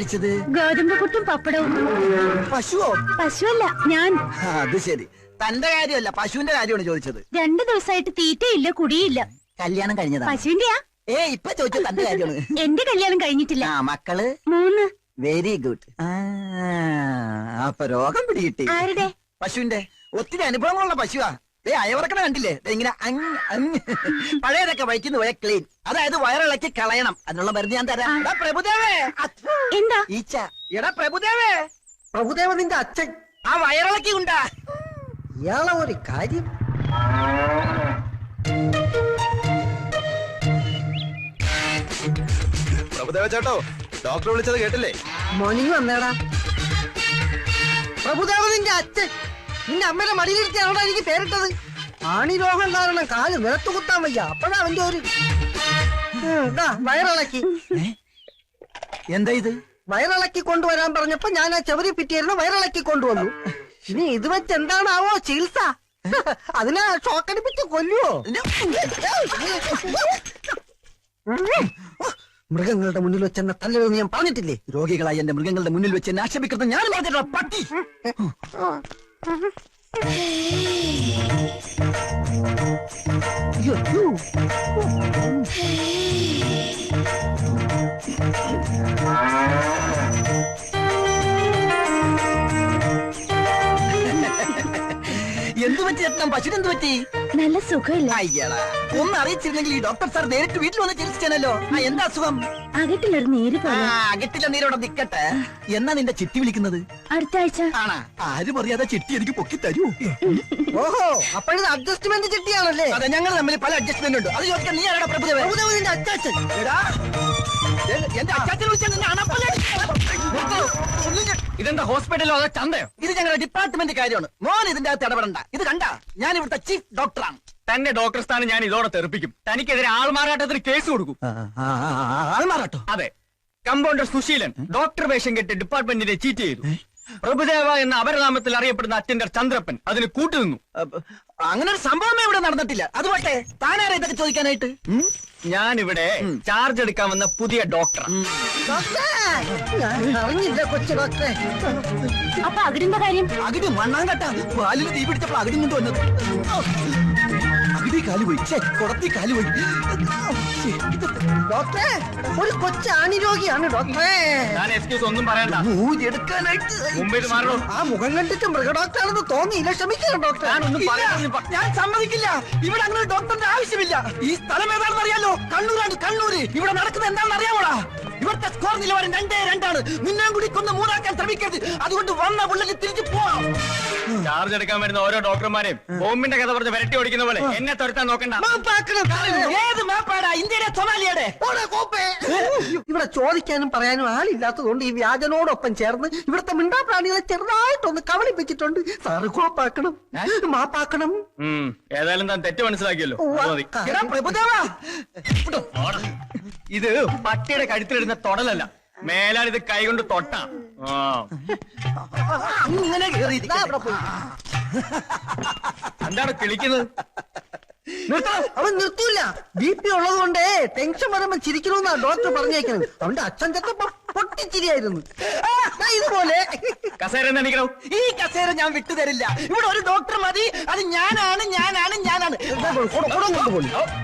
കഴിച്ചത് ഗോതമ്പ് പുട്ടും പപ്പടവും. പശുവോ? പശുവല്ല ഞാൻ. അത് ശരി. തന്റെ കാര്യമല്ല പശുവിന്റെ കാര്യമാണ് ചോദിച്ചത്. രണ്ടു ദിവസമായിട്ട് തീറ്റയില്ല കുടിയില്ല. കല്യാണം കഴിഞ്ഞതാ. പശുവിന്റെയാ ഏ ഇപ്പൊ ചോദിച്ചത് തന്റെ കാര്യമാണ്. എന്റെ കല്യാണം കഴിഞ്ഞിട്ടില്ല. ആ മക്കൾ? മൂന്ന്. വെരി ഗുഡ് അപ്പൊ രോഗം പിടികിട്ടി. ആരുടെ? പശുവിന്റെ ഒത്തിരി അനുഭവങ്ങളുള്ള പശുവാ. ദേ അയവറക്കണ കണ്ടില്ലേ? ദേ ഇങ്ങനെ അങ് അങ്. പഴയതൊക്കെ വഴിക്കുന്ന പോയ ക്ലീൻ അതായത് വയറിളക്കി കളയണം. അതിനുള്ള മരുന്ന് ഞാൻ തരാം. എടാ പ്രഭുദേവേ. എന്താ? ഈച്ച. എടാ പ്രഭുദേവേ. പ്രഭുദേവ നിന്റെ അച്ഛൻ. ആ വയറിളക്കി ഉണ്ടാ ഇയാളെ ഒരു കാര്യം. പ്രഭുദേവ ചേട്ടോ ഡോക്ടർ വിളിച്ചത് കേട്ടില്ലേ? മോർണിംഗ് വന്നേടാ. പ്രഭുദേവ നിന്റെ അച്ഛൻ. നിന്റെ അമ്മയുടെ മടിയിലിരുത്തിയാണോ എനിക്ക് പേരിട്ടത്? ആണി രോഗം കാരണം കാൽ നിലത്ത് കുത്താൻ വയ്യ. അപ്പോഴാ അവന്റെ ഒരു വയറിളക്കി. എന്താ ഇത്? വയറിളക്കി കൊണ്ടുവരാൻ പറഞ്ഞപ്പോ ഞാൻ ആ ചെവരി പിറ്റിയായിരുന്നു വയറിളക്കി കൊണ്ടുവന്നു. ഇനി ഇത് വെച്ച് എന്താണാവോ ചികിത്സ? അതിനെ ഷോക്കടിപ്പിച്ച് കൊല്ലുവോ? മൃഗങ്ങളുടെ മുന്നിൽ വെച്ച് എന്നെ തല്ലരുതെന്ന് ഞാൻ പറഞ്ഞിട്ടില്ലേ? രോഗികളായി എന്റെ മൃഗങ്ങളുടെ മുന്നിൽ വെച്ച് എന്നെ ആക്ഷേപിക്കുന്നത് ഞാൻ പറഞ്ഞിട്ടുള്ള പട്ടി. എന്ത് പറ്റി രത്നം? പശുവിന് പറ്റി? നല്ല സുഖമില്ല? അയ്യടാ ഒന്ന് അറിയിച്ചിരുന്നെങ്കിൽ ഈ ഡോക്ടർ സാർ നേരിട്ട് വീട്ടിൽ വന്ന് ചികിത്സിച്ചാനല്ലോ ആ എന്താ അസുഖം? അകട്ടിലൊരു നീര് ആ പോലെ അകറ്റില്ല നീരോടെ നിക്കട്ടെ. എന്നാ നിന്റെ ചിട്ടി വിളിക്കുന്നത്? അടുത്ത ആഴ്ച. ആണാ ആരും അറിയാതെ ചിട്ടി എനിക്ക് പൊക്കി തരൂ. ഓഹോ അപ്പോഴിത് അഡ്ജസ്റ്റ്മെന്റ് ചിട്ടിയാണല്ലേ? അതെ ഞങ്ങൾ തമ്മിൽ പല അഡ്ജസ്റ്റ്മെന്റ് ഉണ്ട്. അത് ചോദിക്കാൻ നീ ആരാടാ പ്രഭുദേവൻ? അച്ചാച്ചൻ. എടാ, എ- എന്റെ അച്ചാച്ചനെ വിളിച്ചാൽ നിന്നെ അണപ്പല്ല ഇതെന്താ ഹോസ്പിറ്റലോ അതോ ചന്തയോ? ഇത് ഞങ്ങളുടെ ഡിപ്പാർട്ട്മെന്റ് കാര്യമാണ്. മോൻ ഇതിന്റെ അകത്ത് ഇടപെടണ്ട. ഇത് കണ്ട? ഞാൻ ഇവിടുത്തെ ചീഫ് ഡോക്ടറാണ് തന്നെ ഡോക്ടർ സ്ഥാനം ഞാൻ ഇതോടെ തെറിപ്പിക്കും. തനിക്കെതിരെ ആൾമാറാട്ടത്തിന് കേസ് കൊടുക്കും. ആൾമാറാട്ടോ? അതെ. കമ്പൗണ്ടർ സുശീലൻ ഡോക്ടർ വേഷം കെട്ടി ഡിപ്പാർട്ട്മെന്റിനെ ചീറ്റ് ചെയ്തു. പ്രഭുദേവ എന്ന അപരനാമത്തിൽ അറിയപ്പെടുന്ന അറ്റൻഡർ ചന്ദ്രപ്പൻ അതിന് കൂട്ടുനിന്നു. നിന്നു അങ്ങനെ ഒരു സംഭവമേ ഇവിടെ നടന്നിട്ടില്ല. അത് താനാരെ താനാരാ ഇതൊക്കെ ചോദിക്കാനായിട്ട്? ഞാൻ ഞാനിവിടെ ചാർജ് എടുക്കാൻ വന്ന പുതിയ ഡോക്ടർ ഡോക്ടറെ ഞാൻ അറിഞ്ഞില്ല കൊച്ചു ഡോക്ടറെ. അപ്പൊ അകിടിന്റെ കാര്യം? അകിടി മണ്ണാങ്കട്ട പാലിൽ തീ പിടിച്ചപ്പോൾ മുണ്ട് കൊണ്ട് കുടത്തി ഡോക്ടറെ ഒരു കൊച്ചാണി രോഗിയാണ് ഡോക്ടറെ. എക്സ്ക്യൂസ് ഒന്നും പറയണ്ട. ആ മുഖം കണ്ടിട്ട് മൃഗഡോക്ടറാണെന്ന് തോന്നിയില്ല. ക്ഷമിക്കണം ഡോക്ടർ ഞാൻ സമ്മതിക്കില്ല. ഇവിടെ അങ്ങനെ ഡോക്ടറിന്റെ ആവശ്യമില്ല. ഈ സ്ഥലം ഏതാണെന്ന് അറിയാലോ കണ്ണൂരാണ് കണ്ണൂര്. ഇവിടെ നടക്കുന്നത് എന്താണെന്ന് അറിയാമോടാ? ഇവിടുത്തെ സ്കോർ നിലവാരം രണ്ടേ രണ്ടാണ്. നിന്നെയും കൂടി കൊന്ന് മൂന്നാക്കാൻ ശ്രമിക്കരുത്. അതുകൊണ്ട് വന്ന പുള്ളിക്ക് തിരിച്ചു പോവാം. ചാർജ് എടുക്കാൻ വരുന്ന ഓരോ ഡോക്ടർമാരെയും ബോംബിന്റെ കഥ പറഞ്ഞ് വരട്ടി ഓടിക്കുന്ന പോലെ എന്നെ തുരത്താൻ നോക്കണ്ട. ഏത് മാപ്പാടാ ഇന്ത്യയുടെ സൊമാലിയുടെ. ഇവിടെ ചോദിക്കാനും പറയാനും ആളില്ലാത്തതുകൊണ്ട് ഈ വ്യാജനോടൊപ്പം ചേർന്ന് ഇവിടുത്തെ മിണ്ടാപ്രാണികളെ ചെറുതായിട്ടൊന്ന് കവളിപ്പിച്ചിട്ടുണ്ട്. സാറ് കോപ്പാക്കണം മാപ്പാക്കണം ഏതായാലും താൻ തെറ്റ് മനസ്സിലാക്കിയല്ലോ. പ്രഭുദേവാ. ഇത് പട്ടിയുടെ കഴുത്തിലിടുന്ന തൊടലല്ല മേലാൽ ഇത് കൈകൊണ്ട് തൊട്ട ഇങ്ങനെ. എന്താണ് കിളിക്കുന്നത് അവൻ നിർത്തൂല ബി പി ഉള്ളത് കൊണ്ടേ ടെൻഷൻ വരുമ്പോ ചിരിക്കണമെന്നാ ഡോക്ടർ പറഞ്ഞേക്കുന്നത് അവന്റെ അച്ഛൻ ചെത്തപ്പോ പൊട്ടിച്ചിരിയായിരുന്നു ആ, ഇതുപോലെ കസേര ഈ കസേര ഞാൻ വിട്ടുതരില്ല ഇവിടെ ഒരു ഡോക്ടർ മതി അത് ഞാനാണ് ഞാനാണ് ഞാനാണ്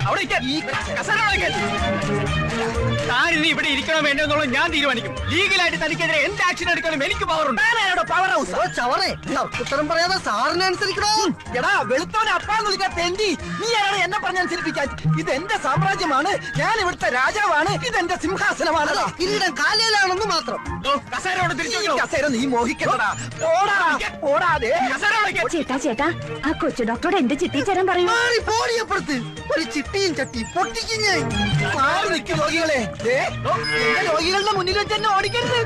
അവിടെ. ഈ കസേര ഇനി ഇവിടെ ഇരിക്കണോ വേണ്ടോ എന്നുള്ളത് ഞാൻ തീരുമാനിക്കും. ലീഗലായിട്ട് തനിക്കെതിരെ എന്ത് ആക്ഷൻ എടുക്കണം എനിക്ക് പവറുണ്ട് പവർ ഹൗസ് ചവറേ ഉത്തരം പറയാതെ സാറിനനുസരിക്കണോ എടാ വെളുത്തവനെ അപ്പാന്ന് വിളിക്കാൻ തെണ്ടി. നീ ആരാണ് എന്നെ പറഞ്ഞനുസരിപ്പിക്കാൻ ഇത് എന്റെ സാമ്രാജ്യമാണ് ഞാൻ ഇവിടുത്തെ രാജാവാണ് ഇത് എന്റെ സിംഹാസനമാണ് കിരീടം കാലയിലാണെന്ന് മാത്രം. കസേര? നീ ഓടാതെ. ചേട്ടാ ചേട്ടാ ആ കൊച്ചു ഡോക്ടറോട് എന്റെ ചിട്ടി ചേരാൻ പറയൂ? മാറി പോടിയപ്പുറത്ത് ഒരു ചിട്ടിയും ചട്ടി പൊട്ടിക്കും ഞാൻ. മാറി നിൽക്കും രോഗികളെ. രോഗികളുടെ മുന്നിൽ വെച്ച് എന്നെ ഓടിക്കരുത്.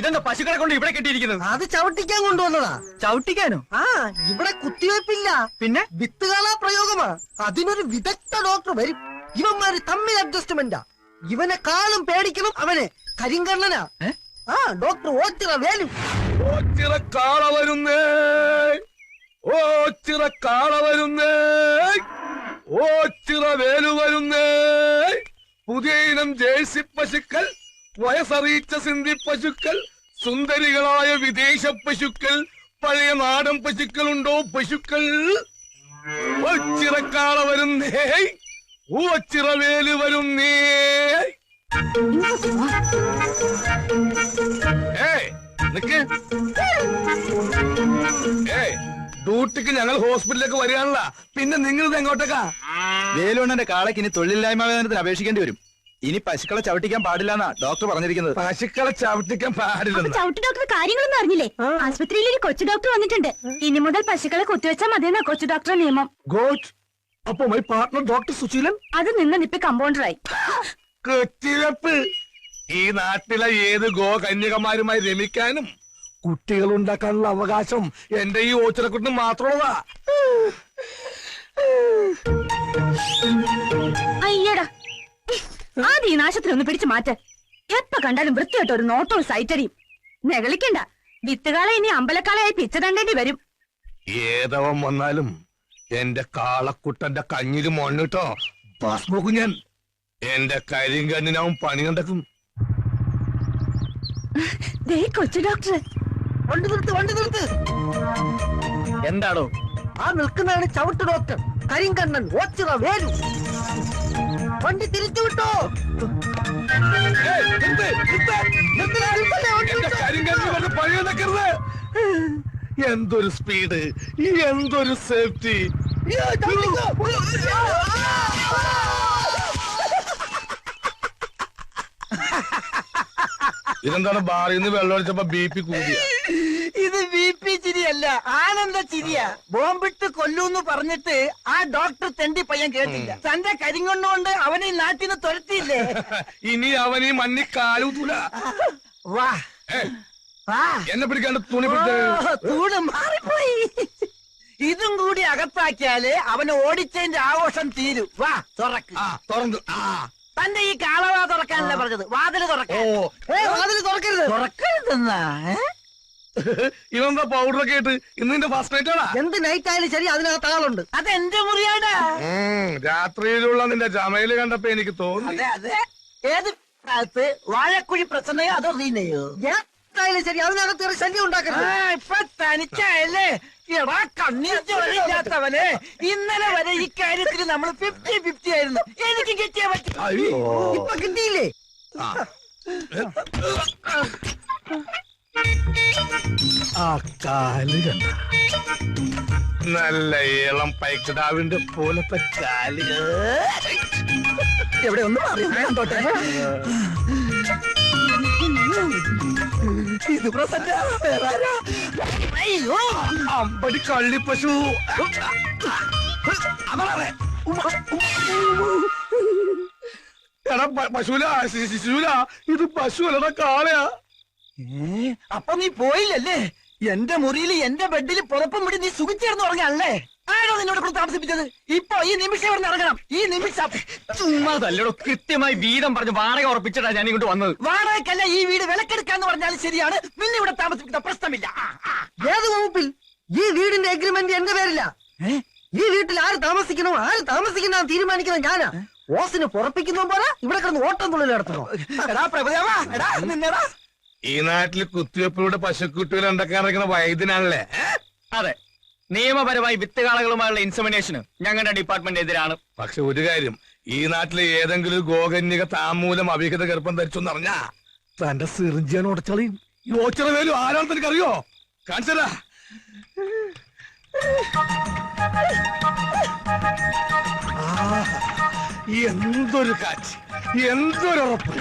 ഇതെന്താ പശുക്കളെ കൊണ്ട് ഇവിടെ കെട്ടിയിരിക്കുന്നത്? അത് ചവിട്ടിക്കാൻ കൊണ്ടുവന്നതാ. ചവിട്ടിക്കാനോ? ആ ഇവിടെ കുത്തിവെപ്പില്ല പിന്നെ? വിത്തുകാള പ്രയോഗമാ. അതിനൊരു വിദഗ്ധ ഡോക്ടർ വരും. ഇവന്മാര് തമ്മിൽ അഡ്ജസ്റ്റ്മെന്റാ. ഇവനെ കാളും പേടിക്കണം അവനെ. കരിങ്കണ്ണനാ. ആ ഡോക്ടർ ഓച്ചിറ വേലു. ഓച്ചിറ കാള വരുന്നേ. ഓച്ചിറ കാള വരുന്നേ. ഓച്ചിറ വേലു വരുന്നേ. പുതിയ ഇനം ജേഴ്സി പശുക്കൾ വയസ്സറിയിച്ച സിന്ധി പശുക്കൾ സുന്ദരികളായ വിദേശ പശുക്കൾ പഴയ നാടൻ പശുക്കൾ? ഉണ്ടോ പശുക്കൾ ഒച്ചിറക്കാള വരുന്നേ. ഓച്ചിറവേൽ വരുന്നേ ഏയ് നിക്ക്. ഏയ് ഡ്യൂട്ടിക്ക് ഞങ്ങൾ ഹോസ്പിറ്റലിലേക്ക് വരികയാണല്ല. പിന്നെ നിങ്ങൾ ഇത് എങ്ങോട്ടേക്കാ? വേലുണ്ണന്റെ കാളയ്ക്ക് ഇനി തൊഴിലില്ലായ്മ വേതനത്തിന് അപേക്ഷിക്കേണ്ടി വരും. ഇനി പശുക്കളെ ചവിട്ടിക്കാൻ പാടില്ല എന്നാ ഡോക്ടർ പറഞ്ഞിരിക്കുന്നത്. പശുക്കളെ ചവിട്ടിക്കാൻ പാടില്ല ചവിട്ടി ചവിട്ട് ഡോക്ടർ കാര്യങ്ങളൊന്നും അറിഞ്ഞില്ലേ? ആശുപത്രിയിൽ ഒരു കൊച്ചു ഡോക്ടർ വന്നിട്ടുണ്ട്. ഇനി മുതൽ പശുക്കളെ കുത്തിവെച്ചാൽ മതിയെന്നാ കൊച്ചു ഡോക്ടറെ നിയമം. ഗോഡ് അപ്പൊ മൈ പാർട്ട്ണർ ഡോക്ടർ സുശീലൻ? അത് നിന്ന് നിപ്പി കമ്പൗണ്ടറായി. കെട്ടിരപ്പ് ഈ നാട്ടിലെ ഏത് ഗോ കന്യകമാരുമായി രമിക്കാനും കുട്ടികൾ ഉണ്ടാക്കാനുള്ള അവകാശം എന്റെ ഈ ഓച്ചിറക്കുട്ടിന് മാത്രമുള്ളതാ. അയ്യടാ. ആദ്യ ഈ നാശത്തിൽ ഒന്ന് പിടിച്ചു മാറ്റ. എപ്പ കണ്ടാലും വൃത്തിയായിട്ട് ഒരു നോട്ടവും സൈറ്റടിയും. നെകളിക്കണ്ട. വിത്തുകാളെ ഇനി അമ്പലക്കാളയായി പിച്ച തണ്ടേണ്ടി വരും. ഏതവം വന്നാലും എന്റെ കാളക്കുട്ടന്റെ കഞ്ഞിൽ മണ്ണിട്ടോ ഭസ്മോക്കും ഞാൻ. എന്റെ കരിങ്കണ്ണിനവൻ പണി കണ്ടെത്തും ദേ കൊച്ചു ഡോക്ടർ വണ്ടി നിർത്ത് വണ്ടി നിർത്ത്. എന്താടോ? ആ നിൽക്കുന്നതാണ് ചവിട്ട് ഡോക്ടർ. കരിങ്കണ്ണൻ ഓച്ചിറ വേലു. വണ്ടി തിരിച്ചു വിട്ടോ. കരിങ്കണ്ണിന് പണി കണ്ടെക്കരുത് എന്തൊരു സ്പീഡ് എന്തൊരു സേഫ്റ്റി ഇതെന്താണ്? ബാറിൽ നിന്ന് വെള്ളം അടിച്ചപ്പോ ബി പി കൂടിയ. ഇത് ബി പി ചിരിയല്ല ആനന്ദ ചിരിയാ. ബോംബിട്ട് കൊല്ലൂന്ന് പറഞ്ഞിട്ട് ആ ഡോക്ടർ തെണ്ടി പയ്യൻ കേട്ടില്ല. തന്റെ കരിങ്കൊണ്ടുകൊണ്ട് അവനെ നാട്ടിന്ന് തുരത്തിയില്ലേ? ഇനി അവനീ മണ്ണി കാലൂത്തൂല വാ. എന്നെ പിടിക്കാണ്ട് തുണി തൂണ് മാറിപ്പോയി. ഇതും കൂടി അകത്താക്കിയാൽ അവന് ഓടിച്ചതിന്റെ ആഘോഷം തീരും. വാ തുറക്ക്. തുറന്നു. ആ. തന്റെ ഈ കാളവാ തുറക്കാനല്ല പറഞ്ഞത്? വാതിൽ വാതിൽ തുറക്കരുത്. തുറക്കരുതെന്നാ ഇവന്താ പൗഡർ ഒക്കെ ഇട്ട് ഇന്ന് നിന്റെ ഫസ്റ്റ് നൈറ്റ് ആണോ? എന്ത് നൈറ്റ് ആയാലും ശരി അതിനകത്ത് ആളുണ്ട്. അതെന്റെ മുറിയാടാ? ഉം, രാത്രിയിലുള്ള നിന്റെ ജമയിൽ കണ്ടപ്പോ എനിക്ക് തോന്നി. അതെ അതെ. ഏത് വാഴക്കുഴി പ്രശ്നയോ അതോ റീനയോ? ഏതായാലും ശരി അതിനകത്ത് ഒരു ശല്യം ഉണ്ടാക്കരുത്. ഇപ്പൊ തനിച്ചായല്ലേ? എടാ കണ്ണീർ ചോരയില്ലാത്തവനെ ഇന്നലെ വരെ ഈ കാര്യത്തിൽ നമ്മൾ ഫിഫ്റ്റി ഫിഫ്റ്റി ആയിരുന്നു. എനിക്ക് കിട്ടിയാ പറ്റും. ഇപ്പൊ കിട്ടിയില്ലേ? ആ. കാൽ കണ്ട? നല്ല ഏളം പൈക്കിടാവിന്റെ പോലത്തെ കാൽ. എവിടെ ഒന്നും അറിയാൻ കണ്ടോട്ടെ. ഇത് പ്രസന്ന അയ്യോ അമ്പടി കള്ളിപ്പശു അവളെ എടാ പശുല ശിശുല ഇത് പശുവല്ലടാ കാളയാ. അപ്പൊ നീ പോയില്ലല്ലേ? എന്റെ മുറിയിൽ എന്റെ ബെഡിൽ പുറപ്പം വിടി നീ സുഖിച്ചേർന്ന് ഉറങ്ങാണല്ലേ ആരോ നിന്നോട് കൂടെ താമസിപ്പിച്ചത്? ഇപ്പൊ ഈ നിമിഷം ഇവിടെ ഇറങ്ങണം. ഈ നിമിഷം ചുമ്മാ തല്ലടോ കൃത്യമായി വീതം പറഞ്ഞ് വാടക ഉറപ്പിച്ചിട്ടാ ഞാൻ ഇങ്ങോട്ട് വന്നത്. വാടകയ്ക്കല്ല ഈ വീട് വിലക്കെടുക്കാന്ന് പറഞ്ഞാലും ശരിയാണ്. നിന്നെ ഇവിടെ താമസിപ്പിക്കുന്ന പ്രശ്നമില്ല. ആ, ആ. ഏത് വകുപ്പിൽ? ഈ വീടിന്റെ അഗ്രിമെന്റ് എന്റെ പേരില്ല. ഈ വീട്ടിൽ ആര് താമസിക്കണോ ആര് താമസിക്കണോ തീരുമാനിക്കുന്നത് ഞാനാ. ഓസിന് പുറപ്പിക്കുന്ന പോലെ ഇവിടെ കിടന്ന് ഓട്ടം തുള്ളൽ നടത്തണോ ഈ നാട്ടിൽ കുത്തിവെപ്പിലൂടെ പശുക്കുട്ടികൾ ഉണ്ടാക്കാൻ വൈദ്യനാണല്ലേ? അതെ. നിയമപരമായി വിത്തുകാളകളുമായുള്ള ഇൻസമിനേഷന് ഞങ്ങളുടെ ഡിപ്പാർട്ട്മെന്റ് എതിരാണ്. പക്ഷെ ഒരു കാര്യം ഈ നാട്ടിലെ ഏതെങ്കിലും ഗോകന്യക താമൂലം അവിഹിത ഗർഭം ധരിച്ചു എന്നറിഞ്ഞാ തന്റെ സിറിഞ്ചിയാണ് ഉടച്ചളിയും. ഈ ഓച്ചിറ വേലും ആരാണെന്ന് എന്തൊരു കാറ്റ് എന്തൊരു ഉറപ്പ്.